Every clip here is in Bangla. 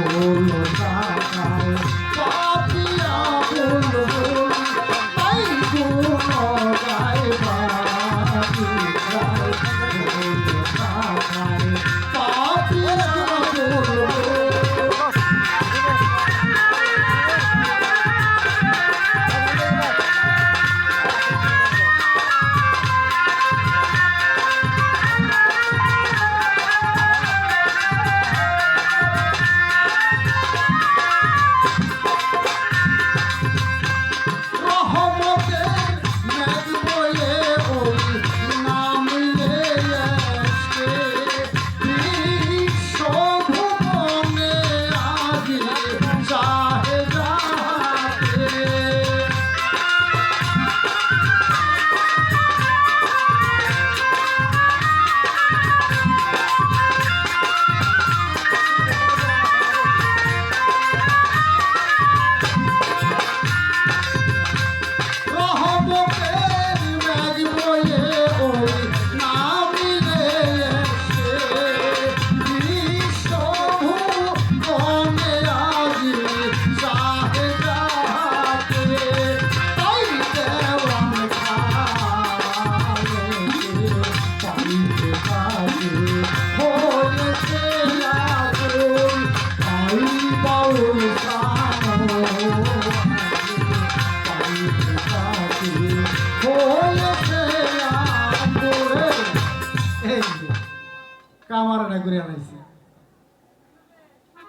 Oh, Lord God. ঝামেলা করে আনাইছি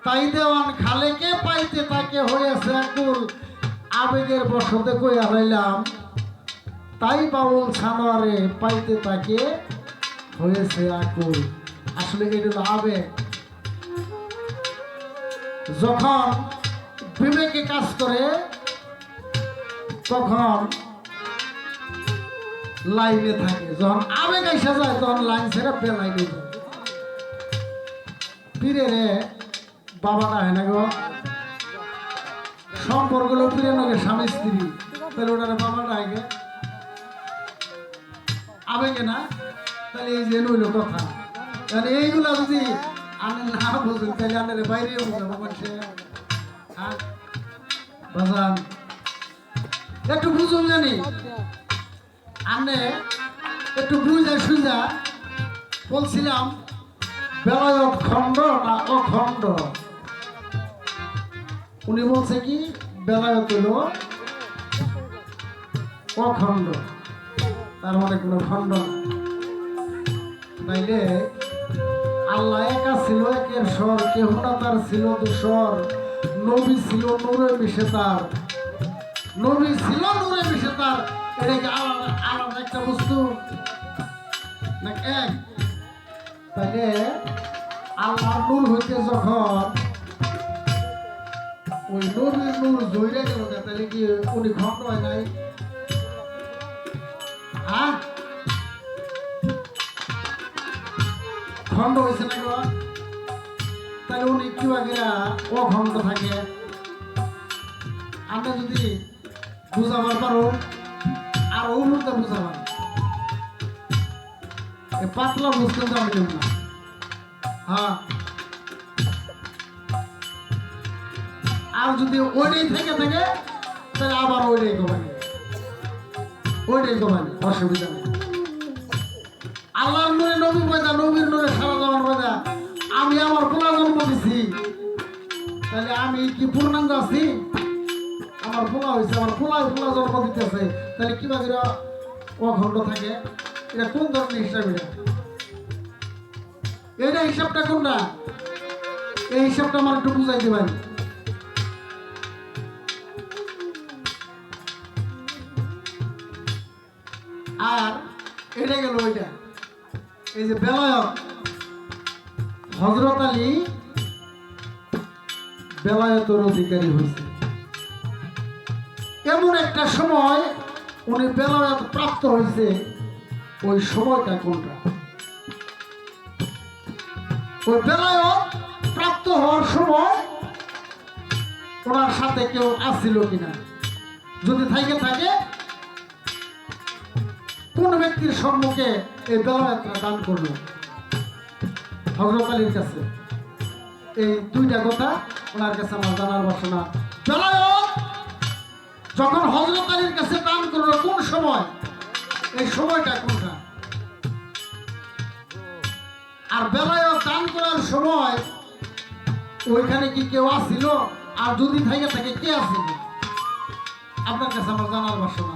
তাই দেওয়ান খালেকে পাইতে তাকে হয়েছে আকুল। আবেগের বসতে কই হারাইলাম তাই বাবুল ছানোয়ারে পাইতে তাকে হয়েছে আকুল। আসলে এটা হলো আবেগ। যখন বিবেকে কাজ করে, তখন লাইনে থাকে। যখন আবেগ এসে যায়, তখন লাইন ছেড়ে বেলাইনে যায়। পীরে রে বাবাটা হয় না গো। সম্পর্ক হলো পীরে নগে স্বামী স্ত্রী। তাহলে ওটারে বাবাটা হয় গে। আবেগে না? তাহলে এই যে নইল কথা। তাহলে এইগুলা যদি আমি না বুঝুন, তাহলে আমাদের বাইরে বুঝাবো মানুষে। হ্যাঁ? বাজান, একটু বুঝুন জানি। আনে একটু বুঝা সুঝা বলছিলাম বেলায়ত খণ্ড না অখণ্ড? উনি বলছে কি? বেলায়ত হলো অখণ্ড। তার মানে কোনো খণ্ড তাইলে আল্লাহ একা ছিল, একের স্বর, কেহ না তার ছিল দুস্বর। নবী ছিল নূরে মিশে তার। নবী ছিল নূরে মিশে তার। এটা কি আলাদা আলাদা একটা বস্তু? না এক? তাইলে আল্লাহ নূর হইতে যখন ওই নবীর নূর জইরে গেল তাহলে কি উনি খন্ড হয় নাই? হ্যাঁ? খন্ড হয়েছে না তাহলে উনি কি আগে অখণ্ড থাকে। আমরা যদি বুঝাবার পারো, আর উন্নত বুঝাবার। পাতলা তো আমি দেব না হ্যাঁ। আর যদি ওইটাই থেকে থাকে, তাহলে আবার ওইটাই কমানি ওইটাই কমানি অসুবিধা নেই। আল্লাহর নূরে নবী পয়দা নবীর নূরে সারা যাওয়ার পয়দা আমি আমার পোলা জন্ম দিছি। তাহলে আমি কি পূর্ণাঙ্গ আছি? আমার পোলা হয়েছে আমার পোলা পোলা জন্ম দিতেছে। তাহলে কিবা করে অখণ্ড থাকে? এটা কোন ধরনের হিসাব এটা? এটা হিসাবটা কোনটা এই হিসাবটা আমার একটু বুঝাইতে পারি। আর এটা গেল ওইটা। এই যে বেলায়ত হজরত আলী বেলায়তর অধিকারী হয়েছে। এমন একটা সময় উনি বেলায়ত প্রাপ্ত হয়েছে। ওই সময়টা কোনটা? ওই বেলায়ত প্রাপ্ত হওয়ার সময় ওনার সাথে কেউ আসছিল কিনা? যদি থাকে থাকে। কোন ব্যক্তির সম্মুখে এই বেলায়াত্রা দান করল? হজরত কাছে। এই দুইটা কথা ওনার কাছে আমার জানার বাসনা। বেলায়ত যখন হজরত কাছে দান করল, কোন সময়? এই সময়টা কোনটা? আর বেলায় দান করার সময় ওইখানে কি কেউ আসছিল আর যদি থাকে তাকে কে আসছিল আপনার কাছে আমার জানার বাসনা